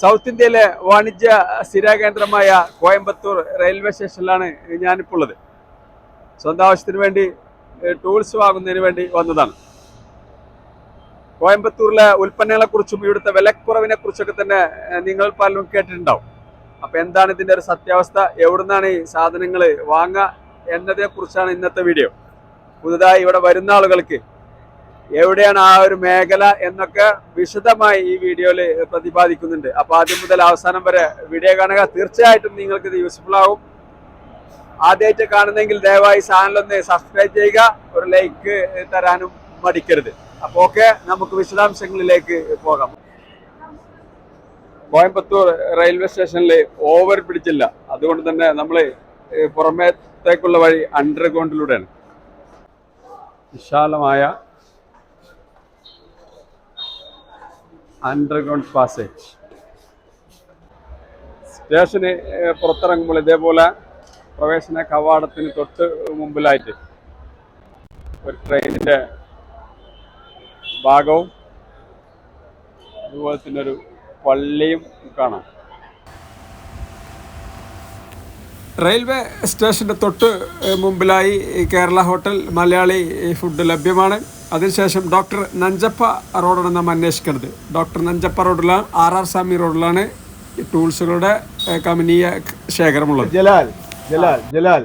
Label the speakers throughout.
Speaker 1: South ഇന്ത്യയിലെ വാണിജ്യ സ്ഥിരാകേന്ദ്രമായ Coimbatore railway സ്റ്റേഷനിലാണ് ഞാനിപ്പോൾ ഉള്ളത് സ്വന്തം ആവശ്യത്തിന് വേണ്ടി ടൂൾസ് വാങ്ങുന്നതിന് വേണ്ടി വന്നതാണ്. കോയമ്പത്തൂരിലെ ഉൽപ്പന്നങ്ങളെ കുറിച്ചും ഇവിടുത്തെ വിലക്കുറവിനെ കുറിച്ചൊക്കെ തന്നെ നിങ്ങൾ പലരും കേട്ടിട്ടുണ്ടാവും. അപ്പൊ എന്താണ് ഇതിന്റെ ഒരു സത്യാവസ്ഥ? എവിടുന്നാണ് ഈ സാധനങ്ങൾ വാങ്ങുക എന്നതിനെ കുറിച്ചാണ് ഇന്നത്തെ വീഡിയോ. പുതുതായി ഇവിടെ വരുന്ന ആളുകൾക്ക് എവിടെയാണ് ആ ഒരു മേഖല എന്നൊക്കെ വിശദമായി ഈ വീഡിയോയിൽ പ്രതിപാദിക്കുന്നുണ്ട്. അപ്പൊ ആദ്യം മുതൽ അവസാനം വരെ വീഡിയോ കാണുക. തീർച്ചയായിട്ടും നിങ്ങൾക്ക് ഇത് യൂസ്ഫുൾ ആകും ആദ്യമായിട്ട് കാണുന്നെങ്കിൽ ദയവായി ചാനലൊന്ന് സബ്സ്ക്രൈബ് ചെയ്യുക. ഒരു ലൈക്ക് തരാനും മടിക്കരുത്. അപ്പൊ ഓക്കെ നമുക്ക് വിശദാംശങ്ങളിലേക്ക് പോകാം. കോയമ്പത്തൂർ റെയിൽവേ സ്റ്റേഷനിൽ ഓവർ പിടിച്ചില്ല അതുകൊണ്ട് തന്നെ നമ്മൾ പുറമേത്തേക്കുള്ള വഴി അണ്ടർഗ്രൗണ്ടിലൂടെയാണ് വിശാലമായ അണ്ടർഗ്രൗണ്ട് പാസേജ്. സ്റ്റേഷന് പുറത്തിറങ്ങുമ്പോൾ ഇതേപോലെ പ്രവേശന കവാടത്തിന് തൊട്ട് മുമ്പിലായിട്ട് ഒരു ട്രെയിനിന്റെ ഭാഗവും അതുപോലെ തന്നെ ഒരു പള്ളിയും കാണാം. റെയിൽവേ സ്റ്റേഷന്റെ തൊട്ട് മുമ്പിലായി കേരള ഹോട്ടൽ മലയാളി ഫുഡ് ലഭ്യമാണ്. അതിനുശേഷം ഡോക്ടർ നഞ്ചപ്പ റോഡാണ് നാം അന്വേഷിക്കുന്നത്. ഡോക്ടർ നഞ്ചപ്പ റോഡിലാണ് ആർ ആർ സ്വാമി റോഡിലാണ് ഈ ടൂൾസുകളുടെ കമനീയ ശേഖരമുള്ളത്.
Speaker 2: ജലാൽ ജലാൽ ജലാൽ.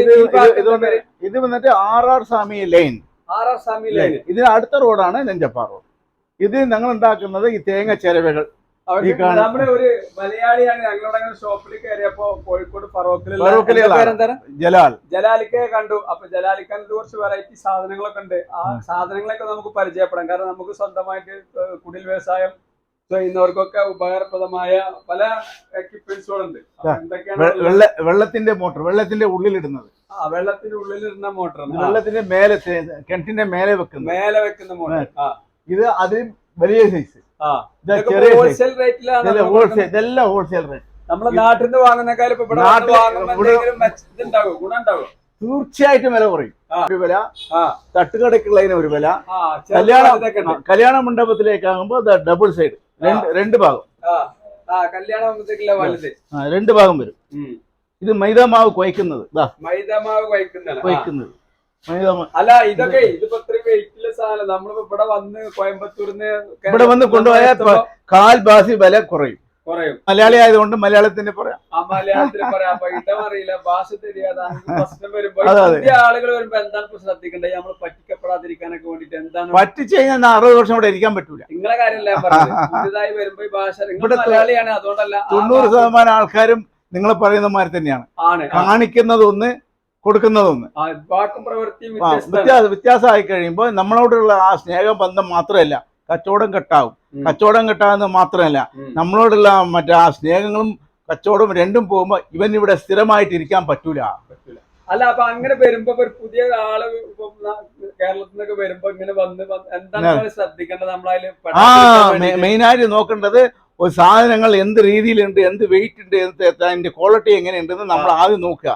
Speaker 2: ഇത് ഇത് ഇത് വന്ന് ഇത് വന്നിട്ട് R R Swami line.
Speaker 1: R R Swami line.
Speaker 2: ഇതിന് അടുത്ത റോഡാണ് നെഞ്ചപ്പ റോഡ്. ഇത് ഞങ്ങൾ ഉണ്ടാക്കുന്നത് ഈ തേങ്ങ ചിരവകൾ കാണുന്ന-
Speaker 1: നമ്മുടെ ഒരു മലയാളിയാണ് ഞങ്ങളുടെ ഷോപ്പിൽ കയറിയപ്പോ കോഴിക്കോട് ഫറോക്കിൽ?
Speaker 2: ജലാൽ.
Speaker 1: ജലാലിക്കയെ കണ്ടു. അപ്പൊ ജലാലിക്കാനത്ത് കുറച്ച് വെറൈറ്റി സാധനങ്ങളൊക്കെ ഉണ്ട്. ആ സാധനങ്ങളൊക്കെ നമുക്ക് പരിചയപ്പെടാം. കാരണം നമുക്ക് സ്വന്തമായിട്ട് കുടിൽ വ്യവസായം ചെയ്യുന്നവർക്കൊക്കെ ഉപകാരപ്രദമായ പല എക്യുപ്മെന്റ്സുകളുണ്ട്
Speaker 2: വെള്ളത്തിന്റെ മോട്ടർ വെള്ളത്തിന്റെ ഉള്ളിലിടുന്നത്.
Speaker 1: ആ വെള്ളത്തിന്റെ ഉള്ളിൽ ഇരുന്ന മോട്ടറാണ്
Speaker 2: വെള്ളത്തിന്റെ മേലെ കിണറ്റിന്റെ മേലെ വെക്കുന്ന
Speaker 1: മേലെ വെക്കുന്ന മോട്ടോർ.
Speaker 2: ഇത് അതിൽ വലിയ സൈസ്
Speaker 1: ഹോൾസെയിൽ റേറ്റിലാണ്
Speaker 2: ഇതെല്ലാം ഹോൾസെയിൽ റേറ്റ്
Speaker 1: നമ്മളെ നാട്ടിൽ നിന്ന് വാങ്ങുന്നേക്കാൾ ഇപ്പൊ ഇവിടെ ഗുണം ഉണ്ടാവും?
Speaker 2: തീർച്ചയായിട്ടും വില കുറയും. ഒരു വില തട്ടുകടക്കുള്ളതിന് ഒരു വില. കല്യാണ കല്യാണ മണ്ഡപത്തിലേക്കാകുമ്പോ ഡബിൾ സൈഡ് രണ്ട് ഭാഗം. രണ്ട് ഭാഗം വരും. ഇത് മൈദ മാവ് കുഴക്കുന്നത്. കുഴക്കുന്നത് മൈദ മാവ്
Speaker 1: അല്ല ഇതൊക്കെ ഇതിപ്പോ ഇവിടെ വന്ന് കോയമ്പത്തൂർന്ന്
Speaker 2: ഇവിടെ വന്ന് കൊണ്ടുപോയാൽ കാൽ ബാസി വില കുറയും.
Speaker 1: കുറയും.
Speaker 2: മലയാളി ആയതുകൊണ്ട് മലയാളത്തിന്റെ പറയാം.
Speaker 1: ആ അറിയില്ല. ഭാഷ ആളുകൾ എന്താണ് നമ്മൾ പറ്റിക്കപ്പെടാതിരിക്കാനൊക്കെ എന്താണ്?
Speaker 2: പറ്റിച്ചു കഴിഞ്ഞാൽ അറുപത് വർഷം ഇവിടെ ഇരിക്കാൻ പറ്റൂല.
Speaker 1: നിങ്ങളെ കാര്യമല്ല ഭാഷ അതുകൊണ്ടല്ല
Speaker 2: തൊണ്ണൂറ് ശതമാനം ആൾക്കാരും നിങ്ങൾ പറയുന്ന മാതിരി തന്നെയാണ്.
Speaker 1: കാണിക്കുന്നത്
Speaker 2: ഒന്ന് കൊടുക്കുന്നതൊന്ന്. വ്യത്യാസമായി കഴിയുമ്പോൾ നമ്മളോടുള്ള ആ സ്നേഹബന്ധം മാത്രമല്ല കച്ചവടം കെട്ടാവും. കച്ചവടം കെട്ടാവുന്നത് മാത്രമല്ല. നമ്മളോടുള്ള മറ്റേ ആ സ്നേഹങ്ങളും കച്ചവടവും രണ്ടും പോകുമ്പോൾ ഇവൻ ഇവിടെ സ്ഥിരമായിട്ട് ഇരിക്കാൻ പറ്റൂല.
Speaker 1: അല്ല അപ്പൊ അങ്ങനെ വരുമ്പോ ഒരു പുതിയ ആൾ കേരളത്തിൽ നിന്നൊക്കെ വരുമ്പോ ഇങ്ങനെ വന്ന് എന്താണ് ശ്രദ്ധിക്കേണ്ടത്? നമ്മളായാലും
Speaker 2: ആ മെയിനായിട്ട് നോക്കേണ്ടത് ഒരു സാധനങ്ങൾ എന്ത് രീതിയിലുണ്ട് എന്ത് വെയിറ്റ് ഉണ്ട് എന്ത് അതിന്റെ ക്വാളിറ്റി എങ്ങനെയുണ്ടെന്ന് നമ്മൾ ആദ്യം നോക്കുക.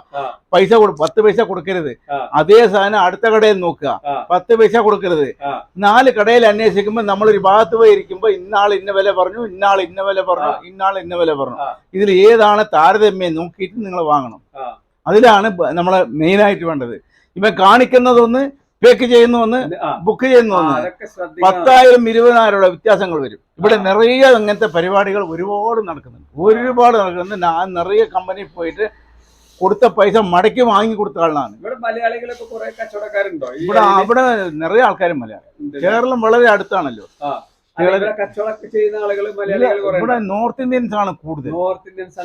Speaker 2: പൈസ കൊടു പത്ത് പൈസ കൊടുക്കരുത്. അതേ സാധനം അടുത്ത കടയിൽ നോക്കുക. പത്ത് പൈസ കൊടുക്കരുത്. നാല് കടയിൽ അന്വേഷിക്കുമ്പോൾ നമ്മൾ ഒരു ഭാഗത്ത് പോയി ഇരിക്കുമ്പോൾ ഇന്നാൾ ഇന്ന വില പറഞ്ഞു ഇന്നാൾ ഇന്ന വില പറഞ്ഞു ഇന്നാൾ ഇന്ന വില പറഞ്ഞു. ഇതിൽ ഏതാണ് താരതമ്യം നോക്കിയിട്ട് നിങ്ങൾ വാങ്ങണം. അതിലാണ് നമ്മളെ മെയിനായിട്ട് വേണ്ടത്. ഇവൻ കാണിക്കുന്നതൊന്ന് പേക്ക് ചെയ്യുന്നു ഒന്ന്
Speaker 1: ആ.
Speaker 2: ബുക്ക് ചെയ്യുന്നു
Speaker 1: ആ,
Speaker 2: ഒന്ന്
Speaker 1: അതൊക്കെ ശ്രദ്ധിക്കണം.
Speaker 2: പത്തായിരം ഇരുപതിനായിരം വ്യത്യാസങ്ങൾ വരും. ഇവിടെ നിറയെ അങ്ങനത്തെ പരിപാടികൾ ഒരുപാട് നടക്കുന്നുണ്ട്. ഒരുപാട് നടക്കുന്നുണ്ട്. ഞാൻ നിറയെ കമ്പനി പോയിട്ട് കൊടുത്ത പൈസ മടക്കി വാങ്ങി കൊടുത്ത ആളാണ്.
Speaker 1: ഇവിടെ മലയാളികളൊക്കെ കുറെ കച്ചവടക്കാരുണ്ടോ? ഈ
Speaker 2: ഇവിടെ അവിടെ നിറയെ ആൾക്കാരും മലയാളം. കേരളം വളരെ അടുത്താണല്ലോ.
Speaker 1: ഇവിടെ
Speaker 2: നോർത്ത് ഇന്ത്യൻസ് ആണ് കൂടുതൽ.
Speaker 1: നോർത്ത് ഇന്ത്യൻസ്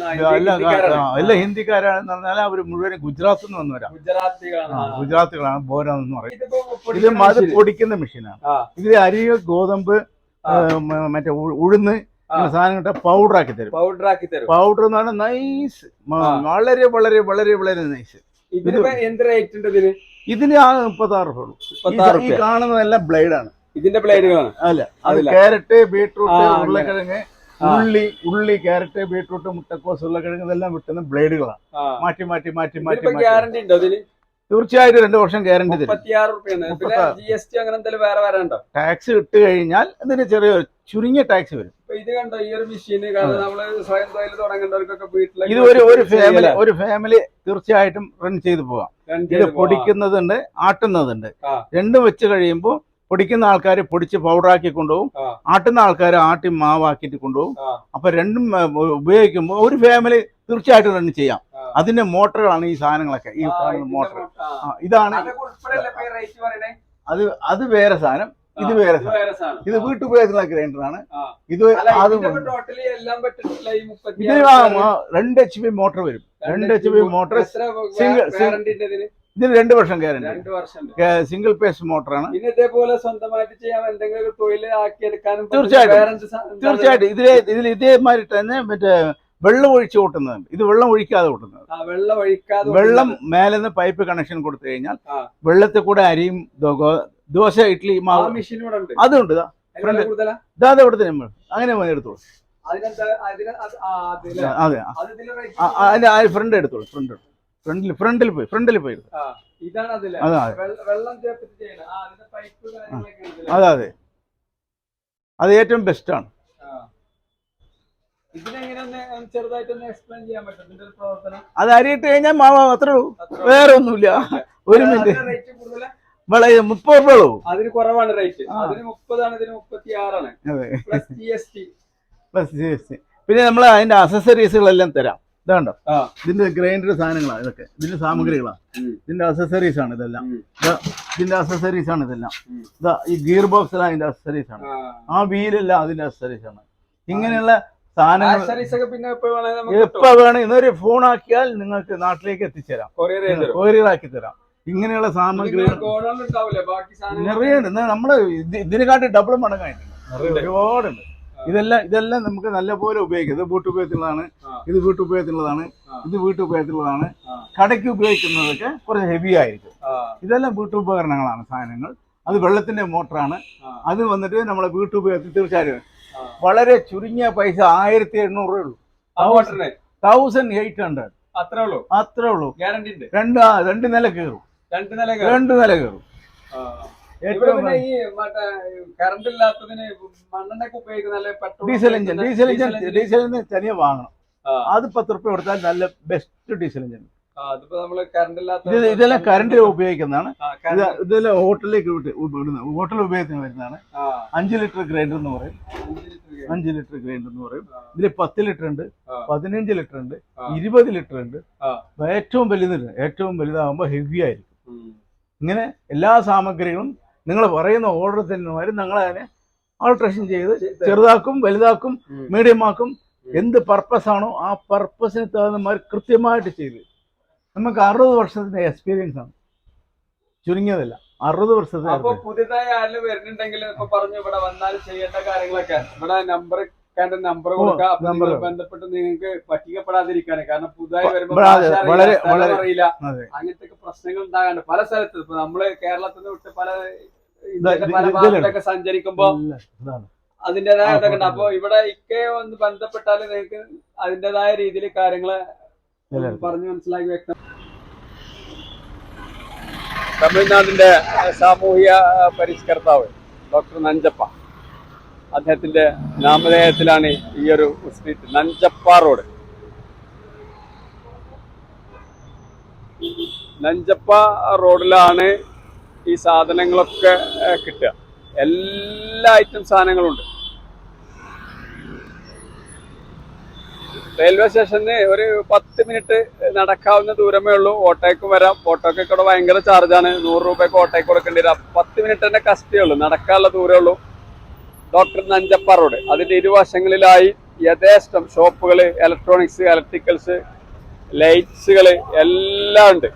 Speaker 2: എല്ലാ ഹിന്ദിക്കാരാണെന്ന് പറഞ്ഞാൽ അവർ മുഴുവൻ ഗുജറാത്തിൽ നിന്ന് വന്നവരാ.
Speaker 1: ഗുജറാത്തികളാണ്.
Speaker 2: ബോരാന്ന് പറയും. ഇത് അത് പൊടിക്കുന്ന മെഷീനാണ്.
Speaker 1: ഇതിൽ
Speaker 2: ഇതിൽ അരി ഗോതമ്പ് മറ്റേ ഉഴുന്ന്. സാധനം കിട്ടാൻ പൗഡർ ആക്കി തരും.
Speaker 1: പൗഡർ ആക്കി തരും
Speaker 2: പൗഡർ എന്ന് പറഞ്ഞാൽ നൈസ്. വളരെ വളരെ വളരെ വളരെ നൈസ്
Speaker 1: ഇതിന് എന്ത് റേറ്റ് ഉണ്ട് ഇതിന്
Speaker 2: ഇതിന് ആ മുപ്പത്താറ് രൂപ ഉള്ളൂ. ഈ കാണുന്നതെല്ലാം ബ്ലേഡ് ആണ്.
Speaker 1: ഇതിന്റെ പ്ലേറ്റുകളാണ്
Speaker 2: അല്ല അത്
Speaker 1: അതില്ല.
Speaker 2: Carrot beetroot. ഉരുളക്കിഴങ്ങ് ഉള്ളി ഉള്ളി ക്യാരറ്റ് ബീട്രൂട്ട് മുട്ടക്കോസ് ഉരുളക്കിഴങ്ങ് ഇതെല്ലാം വിട്ടുന്ന ബ്ലേഡുകളാണ് മാറ്റി മാറ്റി മാറ്റി മാറ്റി
Speaker 1: ഗ്യാരണ്ടി ഉണ്ടോ ഇതിന്?
Speaker 2: തീർച്ചയായിട്ടും രണ്ടു വർഷം ഗ്യാരണ്ടി തരും. ടാക്സ് ഇട്ട് കഴിഞ്ഞാൽ അതിന് ചെറിയ ചുരുങ്ങിയ ടാക്സ് വരും.
Speaker 1: ഇത് കണ്ടോ ഈ ഒരു നമ്മൾ സ്വയം തൊഴിൽ തുടങ്ങേണ്ടവർക്കൊക്കെ വീട്ടിൽ
Speaker 2: ഇത് ഒരു ഒരു ഫാമിലി ഒരു ഫാമിലി തീർച്ചയായിട്ടും റൺ ചെയ്ത് പോവാം. ഇത് പൊടിക്കുന്നതുണ്ട് ആട്ടുന്നതുണ്ട്. രണ്ടും വെച്ച് കഴിയുമ്പോൾ പൊടിക്കുന്ന ആൾക്കാർ പൊടിച്ച് പൗഡറാക്കി കൊണ്ടുപോകും. ആട്ടുന്ന ആൾക്കാർ ആട്ടി മാവാക്കിയിട്ട് കൊണ്ടുപോകും. അപ്പൊ രണ്ടും ഉപയോഗിക്കുമ്പോൾ ഒരു ഫാമിലി തീർച്ചയായിട്ടും റൺ ചെയ്യാം. അതിന്റെ മോട്ടറുകളാണ് ഈ സാധനങ്ങളൊക്കെ ഈ മോട്ടർ ഇതാണ്? അത് അത് വേറെ സാധനം ഇത് വേറെ
Speaker 1: ഇത്.
Speaker 2: ഇത്. വീട്ടുപയോഗത്തിലുള്ള ഗ്രൈൻഡറാണ്. ഇത് അത് ആ, രണ്ട് എച്ച് പി മോട്ടർ വരും രണ്ട് എച്ച് പി മോട്ടർ
Speaker 1: സിംഗിൾ ഇതിന്
Speaker 2: രണ്ട് വർഷം ഗ്യാരണ്ടി
Speaker 1: രണ്ട് വർഷം ഉണ്ട്.
Speaker 2: സിംഗിൾ പേസ് മോട്ടറാണ്
Speaker 1: പിന്നെ ഇതേപോലെ സ്വന്തമായിട്ട് ചെയ്യാൻ എന്തെങ്കിലും തൊഴിൽ ആക്കിയെടുക്കാനും
Speaker 2: തീർച്ചയായിട്ടും. തീർച്ചയായിട്ടും. ഇതിലെ ഇതിൽ ഇതേമാതിരി തന്നെ മറ്റേ വെള്ളം ഒഴിച്ച് കൂട്ടുന്നുണ്ട് ഇത് വെള്ളം ഒഴിക്കാതെ ഓട്ടുന്നത്
Speaker 1: ആ, വെള്ളം ഒഴിക്കാതെ
Speaker 2: വെള്ളം മേലെന്ന് പൈപ്പ് കണക്ഷൻ കൊടുത്തു കഴിഞ്ഞാൽ വെള്ളത്തിൽ കൂടെ അരിയും ദോശ ഇഡ്ഡലി മാവ്.
Speaker 1: മെഷീൻ ഇവിടെ ഉണ്ട്.
Speaker 2: അതുണ്ട് ഇതാതെ ഇവിടെ നമ്മൾ അങ്ങനെ മതി എടുത്തോളൂ.
Speaker 1: അത്
Speaker 2: അതിന്റെ ഫ്രണ്ട് എടുത്തോളൂ ഫ്രണ്ട് ഫ്രണ്ടിൽ ഫ്രണ്ടിൽ പോയി ഫ്രണ്ടിൽ പോയി. അതെ. അതെ അതെ. അതെ ഏറ്റവും ബെസ്റ്റാണ്
Speaker 1: ആണ്.
Speaker 2: അത് അരിയിട്ട് കഴിഞ്ഞാൽ മാവ് അത്രേ ഉള്ളൂ. വേറെ ഒന്നുമില്ല. ഒരു മിനിറ്റ്? വളരെ മുപ്പത് രൂപ ഉള്ളൂ.
Speaker 1: അതിന് കുറവാണ് റേറ്റ്. അതിന് മുപ്പതാണ് ഇതിന് മുപ്പത്തി ആറാണ് പ്ലസ് ജി എസ് ടി
Speaker 2: പിന്നെ നമ്മൾ അതിന്റെ അസസറീസുകളെല്ലാം തരാം. ഇതാണ്ടോ. ഇതിന്റെ ഗ്രൈൻഡർ സാധനങ്ങളാണ് ഇതൊക്കെ. ഇതിന്റെ സാമഗ്രികളാണ്. ഇതിന്റെ അസസറീസ് ആണ് ഇതെല്ലാം. ഇതിന്റെ അസസറീസ് ആണ് ഇതെല്ലാം. ഇതാ ഈ ഗിയർ ബോക്സ് എല്ലാം അതിന്റെ അസസറീസ് ആണ്. ആ. വീലെല്ലാം അതിന്റെ അസസറീസ് ആണ്. ഇങ്ങനെയുള്ള സാധനങ്ങൾ
Speaker 1: എപ്പോ
Speaker 2: വേണം ഇന്നൊരു ഫോൺ ആക്കിയാൽ നിങ്ങൾക്ക് നാട്ടിലേക്ക് എത്തിച്ചേരാം.
Speaker 1: കൊറിയർ ചെയ്ത് തരും.
Speaker 2: കൊറിയറാക്കി തരാം. ഇങ്ങനെയുള്ള സാമഗ്രികൾ നിറയുണ്ട് നമ്മൾ ഇത് ഇതിനെക്കാട്ടി ഡബിൾ മടങ്ങായിട്ടുണ്ട്. ഒരുപാടുണ്ട്. ഇതെല്ലാം ഇതെല്ലാം നമുക്ക് നല്ലപോലെ ഉപയോഗിക്കാം. ഇത്
Speaker 1: വീട്ടുപയോഗത്തിനുള്ളതാണ്
Speaker 2: ഇത്
Speaker 1: വീട്ടുപയോഗത്തിനുള്ളതാണ്
Speaker 2: ഇത് വീട്ടുപയോഗത്തിലുള്ളതാണ്. കടയ്ക്ക് ഉപയോഗിക്കുന്നതൊക്കെ കുറച്ച് ഹെവി ആയിരിക്കും. ഇതെല്ലാം വീട്ടുപകരണങ്ങളാണ് സാധനങ്ങൾ. അത് വെള്ളത്തിന്റെ മോട്ടറാണ്. അത് വന്നിട്ട് നമ്മളെ വീട്ടുപയോഗത്തിൽ തീർച്ചയായും വളരെ ചുരുങ്ങിയ പൈസ ആയിരത്തി എണ്ണൂറ് ഉള്ളൂ. തൗസൻഡ് എയ്റ്റ് ഹൺഡ്രഡ്
Speaker 1: അത്രേ ഉള്ളൂ?
Speaker 2: അത്രേ ഉള്ളൂ. രണ്ട് രണ്ട് നില കയറും.
Speaker 1: രണ്ട് നില
Speaker 2: കയറും. ഏറ്റവും
Speaker 1: ഈ മറ്റേ കറണ്ട് ഇല്ലാത്തതിന് മണ്ണെണ്ണയൊക്കെ ഉപയോഗിക്കുന്ന നല്ല petrol
Speaker 2: diesel engine diesel engine diesel engine തനിയെ വാങ്ങണം. അത് പത്ത് റുപ്യ കൊടുത്താൽ നല്ല ബെസ്റ്റ് ഡീസൽ എഞ്ചിൻ ഇതെല്ലാം കറണ്ട് ഉപയോഗിക്കുന്നതാണ്. ഇതെല്ലാം ഹോട്ടലിലേക്ക് വിട്ട് വിടുന്നത് ഹോട്ടൽ ഉപയോഗത്തിന് വരുന്നതാണ്. അഞ്ചു ലിറ്റർ ഗ്രൈൻഡർ എന്ന് പറയും.
Speaker 1: അഞ്ച് ലിറ്റർ
Speaker 2: ഗ്രൈൻഡർ. എന്ന് പറയും. ഇതിൽ പത്ത് ലിറ്റർ ഉണ്ട്. പതിനഞ്ച് ലിറ്റർ ഉണ്ട്. ഇരുപത് ലിറ്റർ ഉണ്ട്. ഏറ്റവും വലുതുണ്ട് ഏറ്റവും വലുതാകുമ്പോൾ ഹെവി ആയിരിക്കും. ഇങ്ങനെ എല്ലാ സാമഗ്രികളും നിങ്ങൾ പറയുന്ന ഓർഡർ തന്നെ ഞങ്ങൾ അതിനെ ആൾട്രേഷൻ ചെയ്ത് ചെറുതാക്കും വലുതാക്കും
Speaker 1: മീഡിയമാക്കും.
Speaker 2: മീഡിയം ആക്കും എന്ത് പർപ്പസ് ആണോ ആ പർപ്പസിന് തകുന്ന മാതിരി കൃത്യമായിട്ട് ചെയ്ത്. നമുക്ക് അറുപത് വർഷത്തിന്റെ എക്സ്പീരിയൻസ് ആണ്. ചുരുങ്ങിയതല്ല. അറുപത് വർഷത്തെ
Speaker 1: അപ്പൊ പുതിയതായി ആരെങ്കിലും വരുന്നുണ്ടെങ്കിൽ ഇപ്പൊ പറഞ്ഞു ഇവിടെ വന്നാൽ ചെയ്യേണ്ട കാര്യങ്ങളൊക്കെ ഇവിടെ നമ്പർ നമ്പർ
Speaker 2: number.
Speaker 1: ബന്ധപ്പെട്ട് നിങ്ങൾക്ക് പറ്റിക്കപ്പെടാതിരിക്കാന് കാരണം പുതുതായി
Speaker 2: വരുമ്പോൾ
Speaker 1: അറിയില്ല, അങ്ങനത്തെ പ്രശ്നങ്ങൾ ഉണ്ടാകാണ്ട് പല സ്ഥലത്ത്. ഇപ്പൊ നമ്മൾ കേരളത്തിൽ നിന്ന് വിട്ട് പല
Speaker 2: ഇതിലുണ്ട്.
Speaker 1: സഞ്ചരിക്കുമ്പോ
Speaker 2: ഇതാണ്.
Speaker 1: ഇതൊക്കെ ഉണ്ട്.
Speaker 2: ഫോട്ടോ
Speaker 1: അപ്പൊ ഇവിടെ ഇക്കെ ഒന്ന് ബന്ധപ്പെട്ടാൽ നിങ്ങൾക്ക് അതിന്റേതായ രീതിയിൽ
Speaker 2: കാര്യങ്ങൾ
Speaker 1: പറഞ്ഞു മനസ്സിലാക്കി വ്യക്തം തമിഴ്നാടിന്റെ സാമൂഹിക പരിഷ്കർത്താവ് ഡോക്ടർ നഞ്ചപ്പ. അദ്ദേഹത്തിന്റെ നാമധേയത്തിലാണ് ഈ ഒരു സ്ട്രീറ്റ് നഞ്ചപ്പ റോഡ്. നഞ്ചപ്പ റോഡിലാണ് ഈ സാധനങ്ങളൊക്കെ കിട്ടുക. എല്ലാ ഐറ്റം സാധനങ്ങളുണ്ട്. റെയിൽവേ സ്റ്റേഷനിൽ ഒരു പത്ത് മിനിറ്റ് നടക്കാവുന്ന ദൂരമേ ഉള്ളൂ. ഓട്ടോയ്ക്ക് വരാം. ഓട്ടോയ്ക്ക് ഇവിടെ ഭയങ്കര ചാർജാണ് നൂറ് രൂപയ്ക്ക് ഓട്ടോയ്ക്ക് കൊടുക്കേണ്ടി വരാം. പത്ത് മിനിറ്റ് തന്നെ കസ്റ്റേ ഉള്ളൂ. നടക്കാനുള്ള ദൂരമേ ഉള്ളൂ. ഡോക്ടർ നഞ്ചപ്പ റോഡ് അതിന്റെ ഇരുവശങ്ങളിലായി യഥേഷ്ടം ഷോപ്പുകൾ ഇലക്ട്രോണിക്സ് ഇലക്ട്രിക്കൽസ് ലൈറ്റ്സുകൾ എല്ലാം ഉണ്ട്.